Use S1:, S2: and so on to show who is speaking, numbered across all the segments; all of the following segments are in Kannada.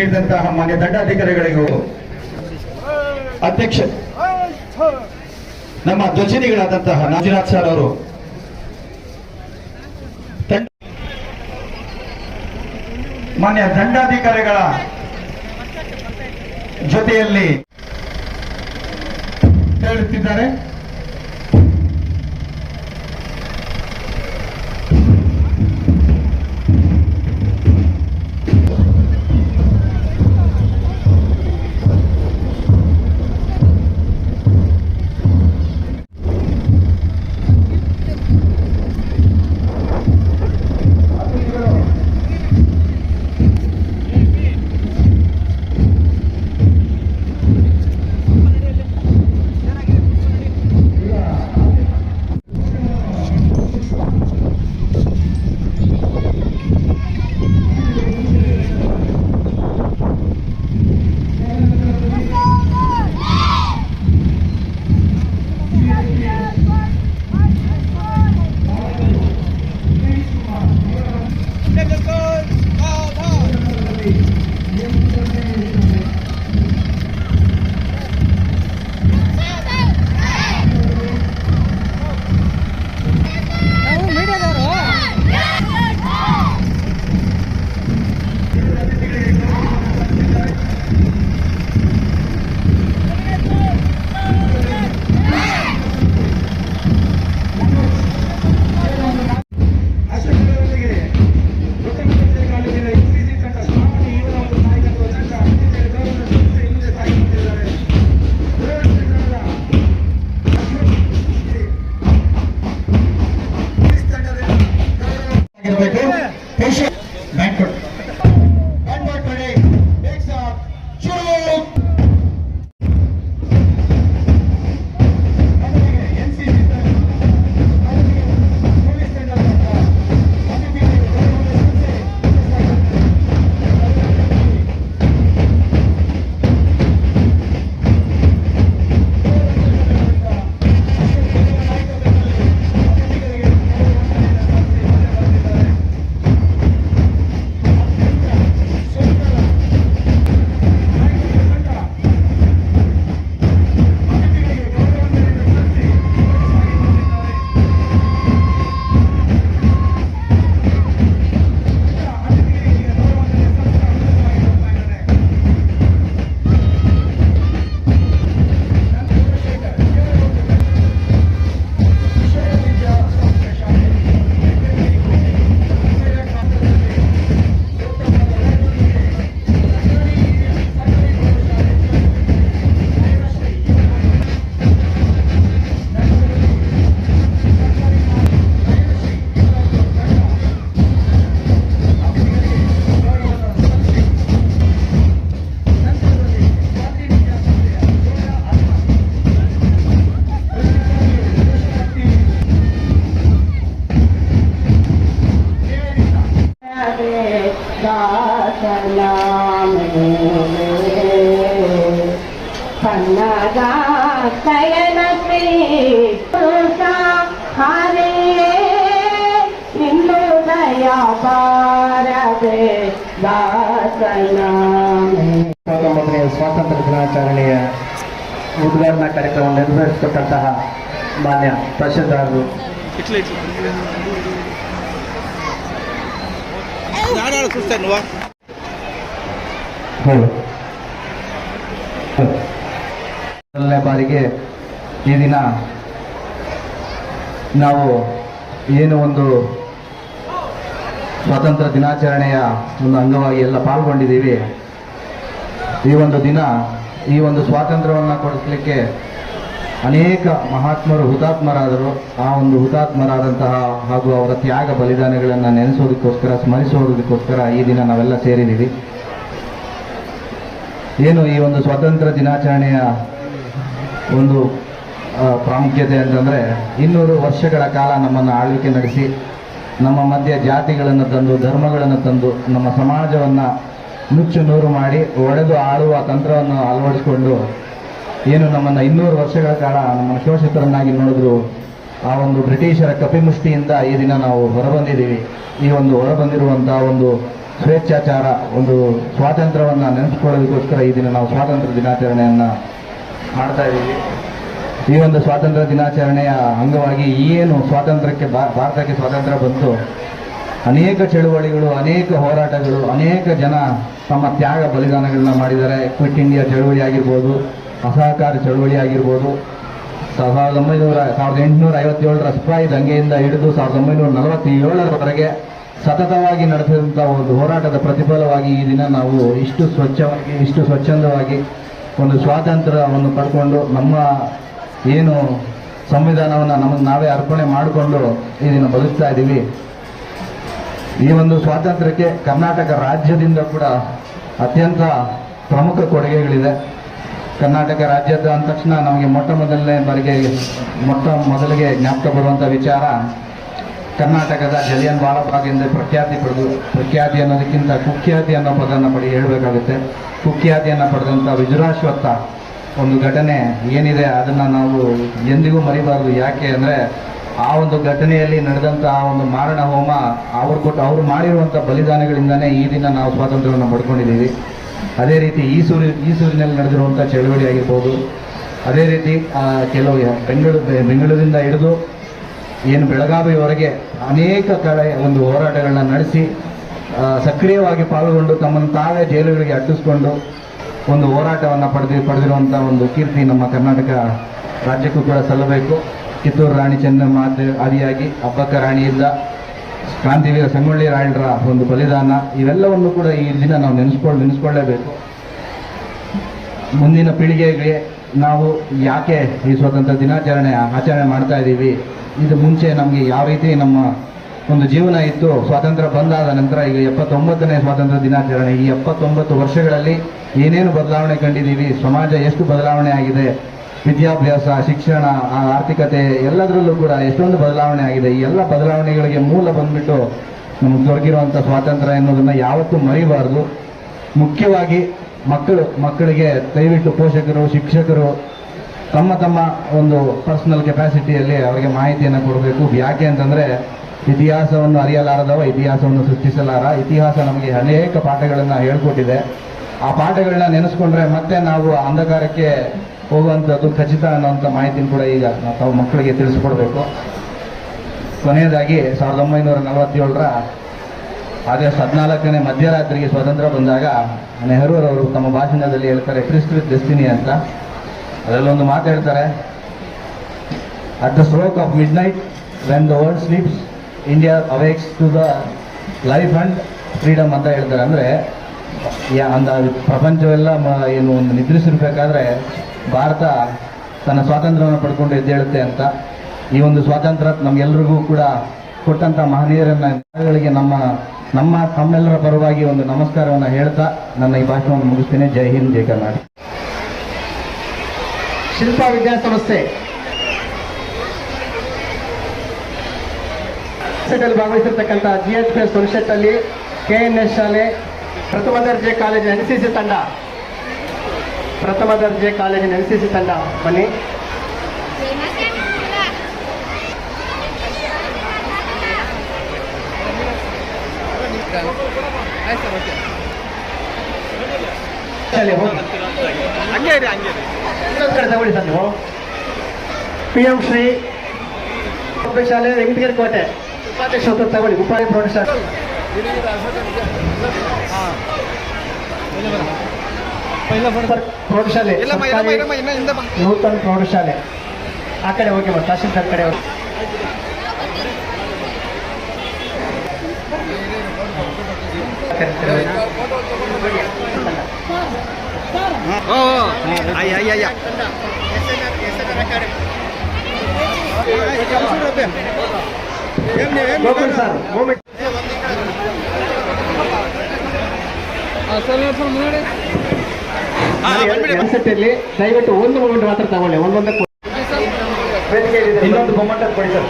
S1: ನೀಡಿದಂತಹ ಮಾನ್ಯ ದಂಡಾಧಿಕಾರಿಗಳಿಗೂ ಅಧ್ಯಕ್ಷ ನಮ್ಮ ಧ್ವಜನಿಗಳಾದಂತಹ ನಾಜಿನಾಥ್ ಸರ್ ಅವರು ಮಾನ್ಯ ದಂಡಾಧಿಕಾರಿಗಳ ಜೊತೆಯಲ್ಲಿ ಹೇಳುತ್ತಿದ್ದಾರೆ.
S2: ಶಯನಕ್ಕೆ ಪುರುಷ ಹರೇ ಸಿಂಧು ದಯಾಪಾರವೇ ದಾಸನ
S3: ತೊಂಬತ್ತನೆಯ ಸ್ವಾತಂತ್ರ್ಯ ದಿನಾಚರಣೆಯ ಉದ್ಘಾಟನಾ ಕಾರ್ಯಕ್ರಮ ನಿರ್ವಹಿಸಿಕೊಟ್ಟಂತಹ ಮಾನ್ಯ ತಹಶೀಲ್ದಾರರು
S4: ಹೇಳಿ
S3: ಮೊದಲನೇ ಬಾರಿಗೆ ಈ ದಿನ ನಾವು ಏನು ಒಂದು ಸ್ವಾತಂತ್ರ್ಯ ದಿನಾಚರಣೆಯ ಒಂದು ಅಂಗವಾಗಿ ಎಲ್ಲ ಪಾಲ್ಗೊಂಡಿದ್ದೀವಿ. ಈ ಒಂದು ದಿನ, ಈ ಒಂದು ಸ್ವಾತಂತ್ರ್ಯವನ್ನು ಕೊಡಿಸ್ಲಿಕ್ಕೆ ಅನೇಕ ಮಹಾತ್ಮರು, ಹುತಾತ್ಮರಾದರು. ಆ ಒಂದು ಹುತಾತ್ಮರಾದಂತಹ ಹಾಗೂ ಅವರ ತ್ಯಾಗ ಬಲಿದಾನಗಳನ್ನು ನೆನೆಸೋದಕ್ಕೋಸ್ಕರ, ಸ್ಮರಿಸೋದಕ್ಕೋಸ್ಕರ ಈ ದಿನ ನಾವೆಲ್ಲ ಸೇರಿದ್ದೀವಿ. ಏನು ಈ ಒಂದು ಸ್ವಾತಂತ್ರ್ಯ ದಿನಾಚರಣೆಯ ಒಂದು ಪ್ರಾಮುಖ್ಯತೆ ಅಂತಂದರೆ ಇನ್ನೂರು ವರ್ಷಗಳ ಕಾಲ ನಮ್ಮನ್ನು ಆಳ್ವಿಕೆ ನಡೆಸಿ, ನಮ್ಮ ಮಧ್ಯೆ ಜಾತಿಗಳನ್ನು ತಂದು, ಧರ್ಮಗಳನ್ನು ತಂದು, ನಮ್ಮ ಸಮಾಜವನ್ನು ನುಚ್ಚು ನೂರು ಮಾಡಿ, ಒಡೆದು ಆಳುವ ತಂತ್ರವನ್ನು ಅಳವಡಿಸಿಕೊಂಡು ಏನು ನಮ್ಮನ್ನು ಇನ್ನೂರು ವರ್ಷಗಳ ಕಾಲ ನಮ್ಮನ್ನು ಶೋಷಿತರನ್ನಾಗಿ ನೋಡಿದ್ರು, ಆ ಒಂದು ಬ್ರಿಟಿಷರ ಕಪಿಮುಷ್ಟಿಯಿಂದ ಈ ದಿನ ನಾವು ಹೊರಬಂದಿದ್ದೀವಿ. ಈ ಒಂದು ಹೊರಬಂದಿರುವಂಥ ಒಂದು ಸ್ವೇಚ್ಛಾಚಾರ, ಒಂದು ಸ್ವಾತಂತ್ರ್ಯವನ್ನು ನೆನೆಸ್ಕೊಳ್ಳೋದಕ್ಕೋಸ್ಕರ ಈ ದಿನ ನಾವು ಸ್ವಾತಂತ್ರ್ಯ ದಿನಾಚರಣೆಯನ್ನು ಮಾಡ್ತಾ ಇದ್ದೀವಿ. ಈ ಒಂದು ಸ್ವಾತಂತ್ರ್ಯ ದಿನಾಚರಣೆಯ ಅಂಗವಾಗಿ ಏನು ಸ್ವಾತಂತ್ರ್ಯಕ್ಕೆ ಭಾರತಕ್ಕೆ ಸ್ವಾತಂತ್ರ್ಯ ಬಂತು? ಅನೇಕ ಚಳುವಳಿಗಳು, ಅನೇಕ ಹೋರಾಟಗಳು, ಅನೇಕ ಜನ ತಮ್ಮ ತ್ಯಾಗ ಬಲಿದಾನಗಳನ್ನ ಮಾಡಿದ್ದಾರೆ. ಕ್ವಿಟ್ ಇಂಡಿಯಾ ಚಳುವಳಿ ಆಗಿರ್ಬೋದು, ಅಸಹಕಾರ ಚಳುವಳಿ ಆಗಿರ್ಬೋದು. ಸಾವಿರದ ಒಂಬೈನೂರ ಸಾವಿರದ ಎಂಟುನೂರ ಐವತ್ತೇಳರ ಸಿಪಾಯಿ ದಂಗೆಯಿಂದ ಹಿಡಿದು ಸಾವಿರದ ಒಂಬೈನೂರ ನಲವತ್ತೇಳರವರೆಗೆ ಸತತವಾಗಿ ನಡೆಸಿದಂಥ ಒಂದು ಹೋರಾಟದ ಪ್ರತಿಫಲವಾಗಿ ಈ ದಿನ ನಾವು ಇಷ್ಟು ಸ್ವಚ್ಛವಾಗಿ, ಇಷ್ಟು ಸ್ವಚ್ಛಂದವಾಗಿ ಒಂದು ಸ್ವಾತಂತ್ರ್ಯವನ್ನು ಪಡ್ಕೊಂಡು ನಮ್ಮ ಏನು ಸಂವಿಧಾನವನ್ನು ನಮಗೆ ನಾವೇ ಅರ್ಪಣೆ ಮಾಡಿಕೊಂಡು ಇದನ್ನು ದಿನ ಬದುಕ್ತಾ ಇದ್ದೀವಿ. ಈ ಒಂದು ಸ್ವಾತಂತ್ರ್ಯಕ್ಕೆ ಕರ್ನಾಟಕ ರಾಜ್ಯದಿಂದ ಕೂಡ ಅತ್ಯಂತ ಪ್ರಮುಖ ಕೊಡುಗೆಗಳಿದೆ. ಕರ್ನಾಟಕ ರಾಜ್ಯದ ಅಂದ ತಕ್ಷಣ ನಮಗೆ ಮೊಟ್ಟ ಮೊದಲನೇ ಬಾರಿಗೆ ಮೊಟ್ಟ ಮೊದಲಿಗೆ ಜ್ಞಾಪಕ ಬರುವಂಥ ವಿಚಾರ ಕರ್ನಾಟಕದ ಜಲಿಯನ್ ವಾಲಾಬಾಗ್ ಎಂದು ಪ್ರಖ್ಯಾತಿ ಪಡೆದು, ಪ್ರಖ್ಯಾತಿ ಅನ್ನೋದಕ್ಕಿಂತ ಕುಖ್ಯಾತಿ ಅನ್ನೋ ಪದನ ಪಡಿ ಹೇಳಬೇಕಾಗುತ್ತೆ. ಕುಖ್ಯಾತಿಯನ್ನು ಪಡೆದಂಥ ವಿಜುರಾಶ್ವತ್ಥ ಒಂದು ಘಟನೆ ಏನಿದೆ ಅದನ್ನು ನಾವು ಎಂದಿಗೂ ಮರಿಬಾರ್ದು. ಯಾಕೆ ಅಂದರೆ ಆ ಒಂದು ಘಟನೆಯಲ್ಲಿ ನಡೆದಂಥ ಆ ಒಂದು ಮಾರಣ ಹೋಮ, ಅವ್ರು ಕೊಟ್ಟು, ಅವರು ಮಾಡಿರುವಂಥ ಬಲಿದಾನಗಳಿಂದನೇ ಈ ದಿನ ನಾವು ಸ್ವಾತಂತ್ರ್ಯವನ್ನು ಪಡ್ಕೊಂಡಿದ್ದೀವಿ. ಅದೇ ರೀತಿ ಈಸೂರು ಈಸೂರಿನಲ್ಲಿ ನಡೆದಿರುವಂಥ ಚಳವಳಿ ಆಗಿರ್ಬೋದು. ಅದೇ ರೀತಿ ಕೆಲವು ಬೆಂಗಳೂರು, ಬೆಂಗಳೂರಿಂದ ಹಿಡಿದು ಏನು ಬೆಳಗಾವಿಯವರೆಗೆ ಅನೇಕ ಕಡೆ ಒಂದು ಹೋರಾಟಗಳನ್ನ ನಡೆಸಿ ಸಕ್ರಿಯವಾಗಿ ಪಾಲ್ಗೊಂಡು ತಮ್ಮನ್ನು ತಾವೇ ಜೈಲುಗಳಿಗೆ ಅಟ್ಟಿಸ್ಕೊಂಡು ಒಂದು ಹೋರಾಟವನ್ನು ಪಡೆದಿ ಪಡೆದಿರುವಂಥ ಒಂದು ಕೀರ್ತಿ ನಮ್ಮ ಕರ್ನಾಟಕ ರಾಜ್ಯಕ್ಕೂ ಕೂಡ ಸಲ್ಲಬೇಕು. ಕಿತ್ತೂರು ರಾಣಿ ಚೆನ್ನಮ್ಮ ಆದ- ಆದಿಯಾಗಿ ಅಬ್ಬಕ್ಕ ರಾಣಿಯಿಂದ ಕ್ರಾಂತಿವೀರ ಸಂಗೊಳ್ಳಿ ರಾಯಣ್ಣರ ಒಂದು ಬಲಿದಾನ, ಇವೆಲ್ಲವನ್ನು ಕೂಡ ಈ ದಿನ ನಾವು ನೆನೆಸ್ಕೊಳ್ಳಿ ನೆನೆಸ್ಕೊಳ್ಳೇಬೇಕು ಮುಂದಿನ ಪೀಳಿಗೆಗೆ ನಾವು ಯಾಕೆ ಈ ಸ್ವಾತಂತ್ರ್ಯ ದಿನಾಚರಣೆ ಆಚರಣೆ ಮಾಡ್ತಾ ಇದ್ದೀವಿ ಇದು ಮುಂಚೆ ನಮಗೆ ಯಾವ ರೀತಿ ನಮ್ಮ ಒಂದು ಜೀವನ ಇತ್ತು, ಸ್ವಾತಂತ್ರ್ಯ ಬಂದಾದ ನಂತರ ಈಗ ಎಪ್ಪತ್ತೊಂಬತ್ತನೇ ಸ್ವಾತಂತ್ರ್ಯ ದಿನಾಚರಣೆ. ಈ ಎಪ್ಪತ್ತೊಂಬತ್ತು ವರ್ಷಗಳಲ್ಲಿ ಏನೇನು ಬದಲಾವಣೆ ಕಂಡಿದ್ದೀವಿ, ಸಮಾಜ ಎಷ್ಟು ಬದಲಾವಣೆ ಆಗಿದೆ, ವಿದ್ಯಾಭ್ಯಾಸ, ಶಿಕ್ಷಣ ಆರ್ಥಿಕತೆ ಎಲ್ಲದರಲ್ಲೂ ಕೂಡ ಎಷ್ಟೊಂದು ಬದಲಾವಣೆ ಆಗಿದೆ. ಈ ಎಲ್ಲ ಬದಲಾವಣೆಗಳಿಗೆ ಮೂಲ ಬಂದ್ಬಿಟ್ಟು ನಮಗೆ ದೊರಕಿರುವಂಥ ಸ್ವಾತಂತ್ರ್ಯ ಎನ್ನುವುದನ್ನು ಯಾವತ್ತೂ ಮರಿಬಾರ್ದು. ಮುಖ್ಯವಾಗಿ ಮಕ್ಕಳು, ಮಕ್ಕಳಿಗೆ ದಯವಿಟ್ಟು ಪೋಷಕರು, ಶಿಕ್ಷಕರು ತಮ್ಮ ತಮ್ಮ ಒಂದು ಪರ್ಸನಲ್ ಕೆಪಾಸಿಟಿಯಲ್ಲಿ ಅವರಿಗೆ ಮಾಹಿತಿಯನ್ನು ಕೊಡಬೇಕು. ಯಾಕೆ ಅಂತಂದರೆ ಇತಿಹಾಸವನ್ನು ಅರಿಯಲಾರದವ, ಇತಿಹಾಸವನ್ನು ಸೃಷ್ಟಿಸಲಾರ. ಇತಿಹಾಸ ನಮಗೆ ಅನೇಕ ಪಾಠಗಳನ್ನು ಹೇಳ್ಕೊಟ್ಟಿದೆ. ಆ ಪಾಠಗಳನ್ನ ನೆನೆಸ್ಕೊಂಡ್ರೆ ಮತ್ತೆ ನಾವು ಅಂಧಕಾರಕ್ಕೆ ಹೋಗುವಂಥದ್ದು ಖಚಿತ ಅನ್ನೋಂಥ ಮಾಹಿತಿನ ಕೂಡ ಈಗ ನಾವು ತಾವು ಮಕ್ಕಳಿಗೆ ತಿಳಿಸ್ಕೊಡ್ಬೇಕು. ಕೊನೆಯದಾಗಿ ಸಾವಿರದ ಒಂಬೈನೂರ ನಲವತ್ತೇಳರ ಆಗಸ್ಟ್ ಹದಿನಾಲ್ಕನೇ ಮಧ್ಯರಾತ್ರಿಗೆ ಸ್ವಾತಂತ್ರ್ಯ ಬಂದಾಗ ನೆಹರೂರವರು ತಮ್ಮ ಭಾಷಣದಲ್ಲಿ ಹೇಳ್ತಾರೆ ಪ್ರಿಸ್ಕ್ರಿತ್ ಡೆಸ್ಟಿನಿ ಅಂತ. ಅದರಲ್ಲೊಂದು ಹೇಳ್ತಾರೆ. At the stroke of midnight when the world sleeps India awakes to the life and freedom ಅಂತ ಹೇಳ್ತಾರೆ. ಅಂದರೆ, ಯಾ, ಅಂದ ಪ್ರಪಂಚವೆಲ್ಲ ಏನು ಒಂದು ನಿದ್ರಿಸಿರ್ಬೇಕಾದ್ರೆ ಭಾರತ ತನ್ನ ಸ್ವಾತಂತ್ರ್ಯವನ್ನು ಪಡ್ಕೊಂಡು ಎದ್ದೇಳುತ್ತೆ ಅಂತ. ಈ ಒಂದು ಸ್ವಾತಂತ್ರ್ಯ ನಮಗೆಲ್ಲರಿಗೂ ಕೂಡ ಕೊಟ್ಟಂಥ ಮಹನೀಯರನ್ನ ನಮ್ಮ ನಮ್ಮ ತಮ್ಮೆಲ್ಲರ ಪರವಾಗಿ ಒಂದು ನಮಸ್ಕಾರವನ್ನು ಹೇಳ್ತಾ ನನ್ನ ಈ ಭಾಷಣವನ್ನು ಮುಗಿಸ್ತೇನೆ. ಜೈ ಹಿಂದ್, ಜೈ ಕರ್ನಾಟಕ.
S5: ಶಿಲ್ಪ ವಿದ್ಯಾಸಂಸ್ಥೆ. ಭಾಗವಹಿಸಿರ್ತಕ್ಕಂಥ ಜಿ ಎಚ್ ಪಿ ಎಸ್ ಹುಣಸೆಟ್ಟಲ್ಲಿ ಕೆ ಎನ್ ಎಸ್ ಶಾಲೆ, ಪ್ರಥಮ ದರ್ಜೆ ಕಾಲೇಜಿನ ಎನ್ ಸಿ ಸಿ ತಂಡ. ಪ್ರಥಮ ದರ್ಜೆ ಕಾಲೇಜಿನ ಎನ್ ಸಿ ಸಿ ತಂಡ, ಬನ್ನಿ. ಶಾಲೆ ಹೋಗಿ. ಇನ್ನೊಂದು ಕಡೆ ತಗೊಳ್ಳಿ ಸರ್ ನೀವು. ಪಿ ಎಂ ಶ್ರೀ ಶಾಲೆ ವೆಂಕಟಗಿರಿ ಕೋಟೆ. ಉಪಾಧ್ಯಕ್ಷ ತಗೊಳ್ಳಿ ಉಪಾಧ್ಯ ಪ್ರೌಢಶಾಲೆ. ಪ್ರೌಢಶಾಲೆ ನೂತನ ಪ್ರೌಢಶಾಲೆ. ಆ ಕಡೆ ಹೋಗಿ ಸರ್ ತಹಶೀಲ್ದಾರ್ ಕಡೆ ಹೋಗಿ.
S4: ಓ. ಅಯ್ಯ ಅಯ್ಯ ಅಯ್ಯ.
S5: ದಯವಿಟ್ಟು ಒಂದು ಮೂಮೆಂಟ್ ಮಾತ್ರ ತಗೊಳ್ಳಿ ಒಂದೊಂದಕ್ಕೆ ಇನ್ನೊಂದು ಮೊಮೆಂಟ್ ಕೊಡಿ ಸರ್.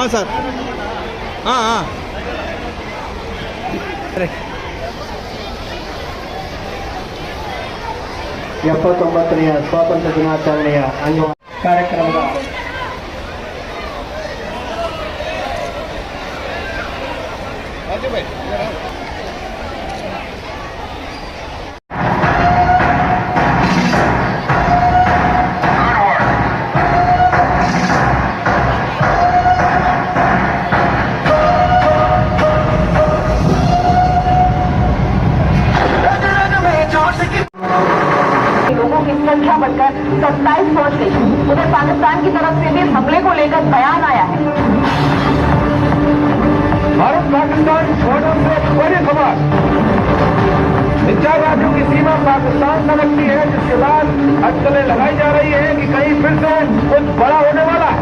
S4: ಹಾಂ ಸರ್. ಹಾಂ ಹಾಂ.
S5: ಎಪ್ಪತ್ತೊಂಬತ್ತನೆಯ ಸ್ವಾತಂತ್ರ್ಯ ದಿನಾಚರಣೆಯ ಅಂಗ ಕಾರ್ಯಕ್ರಮದ दिखाई जा रही है कि कहीं फिर से कुछ बड़ा होने वाला है।